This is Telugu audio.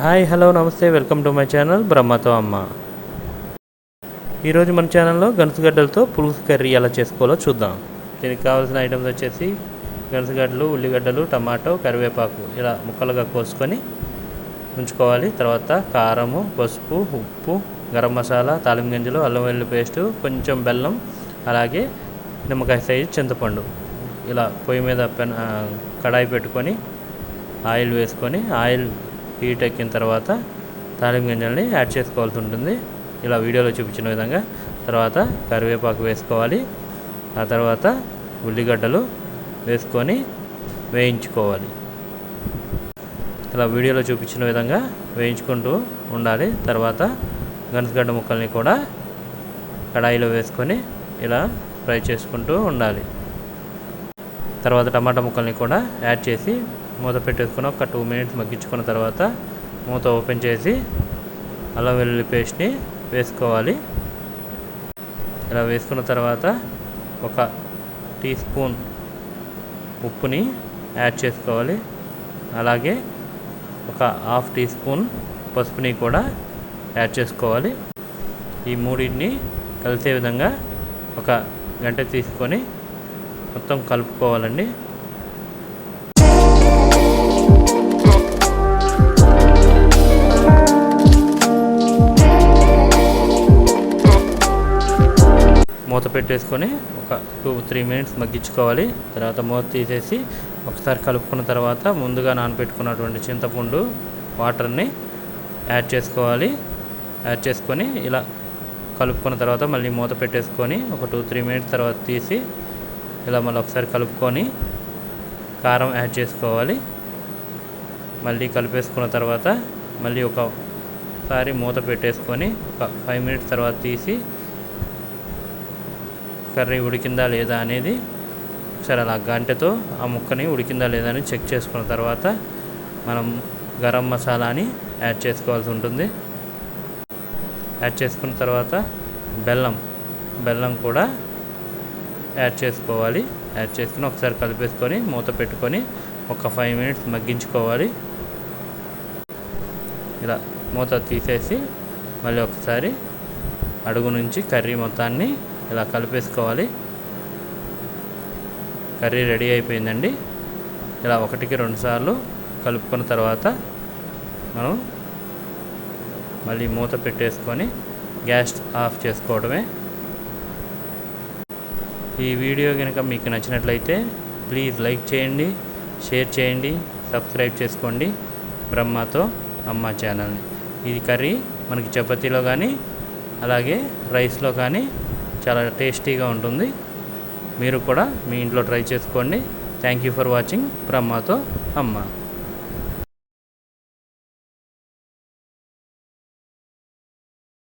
Hi hello namaste welcome to my channel బ్రహ్మతో అమ్మ. ఈరోజు మన ఛానల్లో గనుసుగడ్డలతో పులుసు కర్రీ ఎలా చేసుకోవాలో చూద్దాం. దీనికి కావాల్సిన ఐటమ్స్ వచ్చేసి గనుసుగడ్డలు ఉల్లిగడ్డలు టమాటో కరివేపాకు ఇలా ముక్కలుగా కోసుకొని ఉంచుకోవాలి. తర్వాత కారము పసుపు ఉప్పు గరం మసాలా తాలిం గింజలు అల్లం వెల్లుల్లి పేస్టు కొంచెం బెల్లం అలాగే నిమ్మకాయ సైజు చింతపండు. ఇలా పొయ్యి మీద పెన కడాయి పెట్టుకొని ఆయిల్ వేసుకొని ఆయిల్ హీట్ ఎక్కిన తర్వాత తాలింపు గింజల్ని యాడ్ చేసుకోవాల్సి ఉంటుంది. ఇలా వీడియోలో చూపించిన విధంగా తర్వాత కరివేపాకు వేసుకోవాలి. ఆ తర్వాత ఉల్లిగడ్డలు వేసుకొని వేయించుకోవాలి. ఇలా వీడియోలో చూపించిన విధంగా వేయించుకుంటూ ఉండాలి. తర్వాత గనసగడ్డ ముక్కల్ని కూడా కడాయిలో వేసుకొని ఇలా ఫ్రై చేసుకుంటూ ఉండాలి. తర్వాత టమాటా ముక్కల్ని కూడా యాడ్ చేసి మూత పెట్టేసుకుని ఒక టూ మినిట్స్ మగ్గించుకున్న తర్వాత మూత ఓపెన్ చేసి అల్లం వెల్లుల్లి పేస్ట్ని వేసుకోవాలి. ఇలా వేసుకున్న తర్వాత ఒక టీ స్పూన్ ఉప్పుని యాడ్ చేసుకోవాలి. అలాగే ఒక హాఫ్ టీ స్పూన్ పసుపుని కూడా యాడ్ చేసుకోవాలి. ఈ మూడింటిని కలిసే విధంగా ఒక గంట తీసుకొని మొత్తం కలుపుకోవాలండి. మూత పెట్టేసుకొని ఒక టూ త్రీ మినిట్స్ మగ్గించుకోవాలి. తర్వాత మూత తీసేసి ఒకసారి కలుపుకున్న తర్వాత ముందుగా నానబెట్టుకున్నటువంటి చింతపండు వాటర్ని యాడ్ చేసుకోవాలి. యాడ్ చేసుకొని ఇలా కలుపుకున్న తర్వాత మళ్ళీ మూత పెట్టేసుకొని ఒక టూ త్రీ మినిట్స్ తర్వాత తీసి ఇలా మళ్ళీ ఒకసారి కలుపుకొని కారం యాడ్ చేసుకోవాలి. మళ్ళీ కలిపేసుకున్న తర్వాత మళ్ళీ ఒకసారి మూత పెట్టేసుకొని ఒక ఫైవ్ మినిట్స్ తర్వాత తీసి కర్రీ ఉడికిందా లేదా అనేది ఒకసారి అలా గంటెతో ఆ ముక్కని ఉడికిందా లేదా అని చెక్ చేసుకున్న తర్వాత మనం గరం మసాలాని యాడ్ చేసుకోవాల్సి ఉంటుంది. యాడ్ చేసుకున్న తర్వాత బెల్లం బెల్లం కూడా యాడ్ చేసుకోవాలి. యాడ్ చేసుకుని ఒకసారి కలిపేసుకొని మూత పెట్టుకొని ఒక ఫైవ్ మినిట్స్ మగ్గించుకోవాలి. ఇలా మూత తీసేసి మళ్ళీ ఒకసారి అడుగు నుంచి కర్రీ మొత్తాన్ని ఇలా కలిపేసుకోవాలి. కర్రీ రెడీ అయిపోయిందండి. ఇలా ఒకటికి రెండు సార్లు కలుపుకున్న తర్వాత మనం మళ్ళీ మూత పెట్టేసుకొని గ్యాస్ ఆఫ్ చేసుకోవడమే. ఈ వీడియో కనుక మీకు నచ్చినట్లయితే ప్లీజ్ లైక్ చేయండి షేర్ చేయండి సబ్స్క్రైబ్ చేసుకోండి. బ్రహ్మతో అమ్మ ఛానల్ని. ఇది కర్రీ మనకి చపాతీలో కానీ అలాగే రైస్లో కానీ చాలా టేస్టీగా ఉంటుంది. మీరు కూడా మీ ఇంట్లో ట్రై చేసుకోండి. థ్యాంక్ యూ ఫర్ వాచింగ్ బ్రహ్మతో అమ్మ.